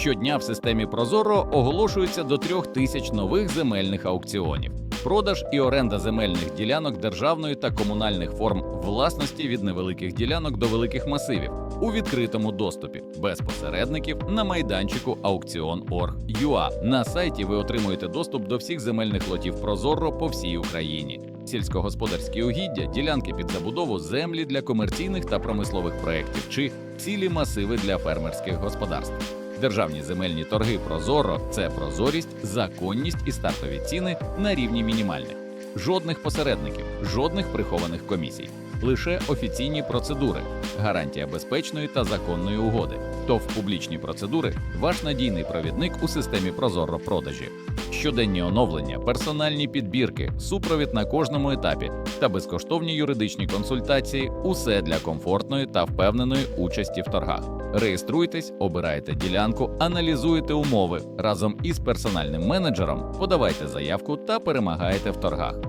Щодня в системі Прозоро оголошується до трьох тисяч нових земельних аукціонів. Продаж і оренда земельних ділянок державної та комунальних форм власності від невеликих ділянок до великих масивів у відкритому доступі без посередників на майданчику Аукціон.org.ua. На сайті ви отримуєте доступ до всіх земельних лотів Прозоро по всій Україні. Сільськогосподарські угіддя, ділянки під забудову, землі для комерційних та промислових проєктів чи цілі масиви для фермерських господарств. Державні земельні торги Прозоро це прозорість, законність і стартові ціни на рівні мінімальних. Жодних посередників, жодних прихованих комісій, лише офіційні процедури, гарантія безпечної та законної угоди. ТОВ публічні процедури ваш надійний провідник у системі Прозоро продажі. Щоденні оновлення, персональні підбірки, супровід на кожному етапі та безкоштовні юридичні консультації усе для комфортної та впевненої участі в торгах. Реєструйтесь, обирайте ділянку, аналізуйте умови разом із персональним менеджером, подавайте заявку та перемагайте в торгах.